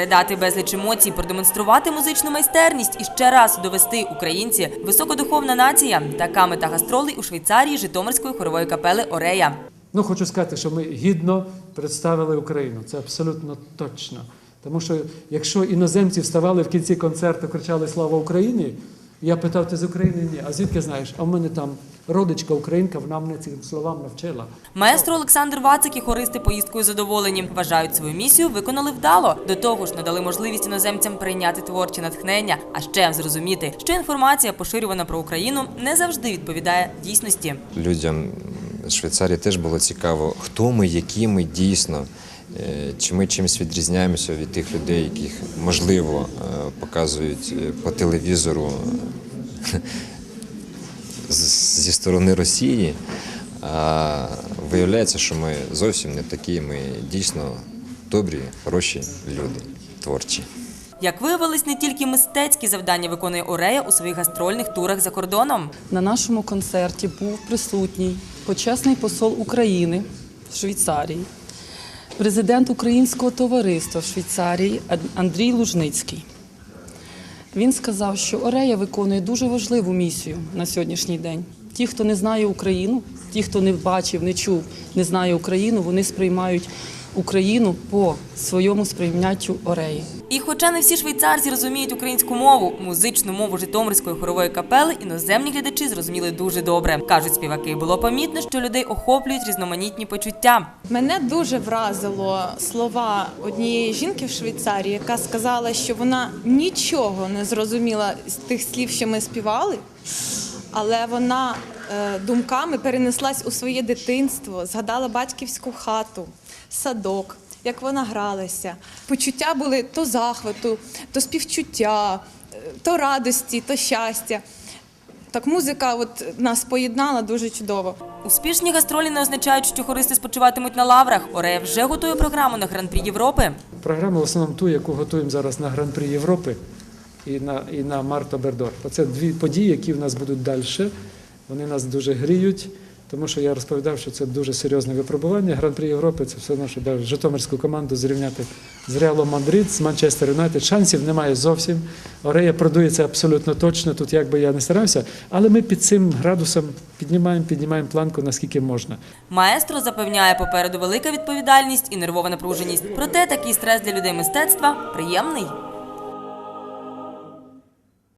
передати безліч емоцій, продемонструвати музичну майстерність і ще раз довести українці високодуховна нація. Така мета гастролей у Швейцарії Житомирської хорової капели Орея. Ну, хочу сказати, що ми гідно представили Україну. Це абсолютно точно. Тому що якщо іноземці вставали в кінці концерту, кричали Слава Україні, я питав, ти з України? Ні. А звідки знаєш? А в мене там родичка українка, вона мене цим словам навчила. Маестро Олександр Вацик і хористи поїздкою задоволені. Вважають свою місію виконали вдало. До того ж, надали можливість іноземцям прийняти творче натхнення, а ще зрозуміти, що інформація, поширювана про Україну, не завжди відповідає дійсності. людям з Швейцарії теж було цікаво, хто ми, які ми дійсно, чи ми чимось відрізняємося від тих людей, яких можливо е, показують е, по телевізору е, зі сторони Росії. А виявляється, що ми зовсім не такі, ми дійсно добрі, хороші люди, творчі. Як виявилось, не тільки мистецькі завдання виконує Орея у своїх гастрольних турах за кордоном. На нашому концерті був присутній почесний посол України в Швейцарії, президент Українського товариства в Швейцарії Андрій Лужницький. Він сказав, що Орея виконує дуже важливу місію на сьогоднішній день. Ті, хто не знає Україну, ті, хто не бачив, не чув, не знає Україну, вони сприймають Україну по своєму сприйняттю Ореї. І хоча не всі швейцарці розуміють українську мову, музичну мову Житомирської хорової капели іноземні глядачі зрозуміли дуже добре. кажуть співаки, було помітно, що людей охоплюють різноманітні почуття. Мене дуже вразило слова однієї жінки в Швейцарії, яка сказала, що вона нічого не зрозуміла з тих слів, що ми співали, але вона е, думками перенеслась у своє дитинство, згадала батьківську хату, садок, як вона гралася. Почуття були то захвату, то співчуття, то радості, то щастя. Так музика от нас поєднала дуже чудово. Успішні гастролі не означають, що хористи спочиватимуть на лаврах. Орея вже готує програму на гран-прі Європи. Програма в основному ту, яку готуємо зараз на Гран-прі Європи і на, і на Марто Бердор. Оце дві події, які в нас будуть далі. Вони нас дуже гріють, тому що я розповідав, що це дуже серйозне випробування. Гран-прі Європи це все одно, що дав Житомирську команду зрівняти з Реалом Мадрид, з Манчестер Юнайтед. Шансів немає зовсім. Орея продується абсолютно точно, тут як би я не старався, але ми під цим градусом піднімаємо, піднімаємо планку наскільки можна. Маестро запевняє попереду велика відповідальність і нервова напруженість. Проте такий стрес для людей мистецтва приємний.